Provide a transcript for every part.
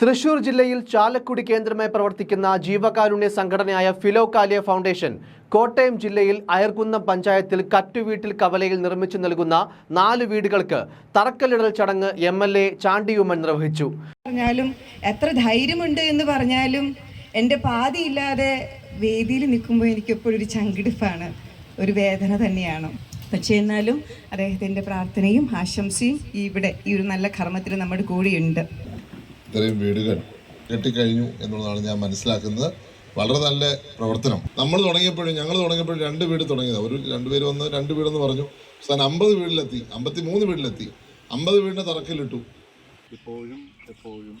തൃശൂർ ജില്ലയിൽ ചാലക്കുടി കേന്ദ്രമായി പ്രവർത്തിക്കുന്ന ജീവകാരുണ്യ സംഘടനയായ ഫിലോകാലിയ ഫൗണ്ടേഷൻ കോട്ടയം ജില്ലയിൽ അയർകുന്നം പഞ്ചായത്തിൽ കറ്റുവീട്ടിൽ കവലയിൽ നിർമ്മിച്ചു നൽകുന്ന നാല് വീടുകൾക്ക് തറക്കല്ലിടൽ ചടങ്ങ് എം എൽ എ ചാണ്ടിയുമ്മൻ നിർവഹിച്ചു. പറഞ്ഞാലും എത്ര ധൈര്യമുണ്ട് എന്ന് പറഞ്ഞാലും എന്റെ പാതിയില്ലാതെ വേദിയിൽ നിൽക്കുമ്പോൾ എനിക്ക് എപ്പോഴും ഒരു ചങ്കിടിപ്പാണ് ഒരു വേദന തന്നെയാണ്. പക്ഷേ എന്നാലും അദ്ദേഹത്തിന്റെ പ്രാർത്ഥനയും ആശംസയും ഇവിടെ ഈ ഒരു നല്ല കർമ്മത്തിൽ നമ്മുടെ കൂടെയുണ്ട്. ഇത്രയും വീടുകൾ കെട്ടിക്കഴിഞ്ഞു എന്നുള്ളതാണ് ഞാൻ മനസ്സിലാക്കുന്നത്. വളരെ നല്ല പ്രവർത്തനം. നമ്മൾ തുടങ്ങിയപ്പോഴും ഞങ്ങൾ തുടങ്ങിയപ്പോഴും രണ്ട് വീട് തുടങ്ങിയത്. ഒരു രണ്ടുപേര് വന്ന് രണ്ട് വീടെന്ന് പറഞ്ഞു. അവസാനം അമ്പത് വീട്ടിലെത്തി അമ്പത്തി മൂന്ന് വീട്ടിലെത്തി. അമ്പത് വീടിന്റെ തറക്കിലിട്ടു ഇപ്പോഴും എപ്പോഴും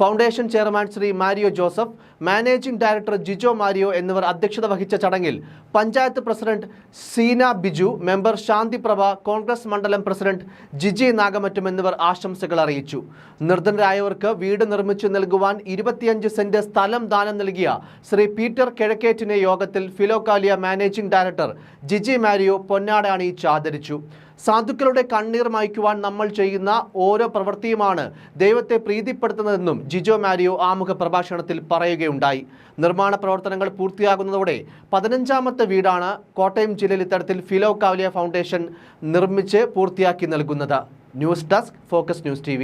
foundation chairman Shri Mario Joseph managing director Jijo Mario എന്നിവർ അധ്യക്ഷത വഹിച്ച ചടങ്ങിൽ പഞ്ചായത്ത് പ്രസിഡന്റ് സീന ബിജു മെമ്പർ ശാന്തി പ്രഭ കോൺഗ്രസ് മണ്ഡലം പ്രസിഡന്റ് ജിജി നാഗമറ്റം എന്നിവർ ആശംസകൾ അറിയിച്ചു. നിർധനരായവർക്ക് വീട് നിർമ്മിച്ചു നൽകുവാൻ ഇരുപത്തിയഞ്ച് സെന്റ് സ്ഥലം ദാനം നൽകിയ ശ്രീ പീറ്റർ കിഴക്കേറ്റിനെ യോഗത്തിൽ Philokalia managing director Jiji Mario പൊന്നാട അണിയിച്ച് ആദരിച്ചു. സാധുക്കളുടെ കണ്ണീർ മായ്ക്കുവാൻ നമ്മൾ ചെയ്യുന്ന ഓരോ പ്രവൃത്തിയുമാണ് ദൈവത്തെ പ്രീതിപ്പെടുത്തുന്നതെന്നും ജിജോ മാരിയോ ആമുഖ പ്രഭാഷണത്തിൽ പറയുകയുണ്ടായി. നിർമ്മാണ പ്രവർത്തനങ്ങൾ പൂർത്തിയാകുന്നതോടെ പതിനഞ്ചാമത്തെ വീടാണ് കോട്ടയം ജില്ലയിൽ ഇത്തരത്തിൽ ഫിലോ കാവലിയ ഫൗണ്ടേഷൻ നിർമ്മിച്ച് പൂർത്തിയാക്കി നൽകുന്നത്. News desk focus news T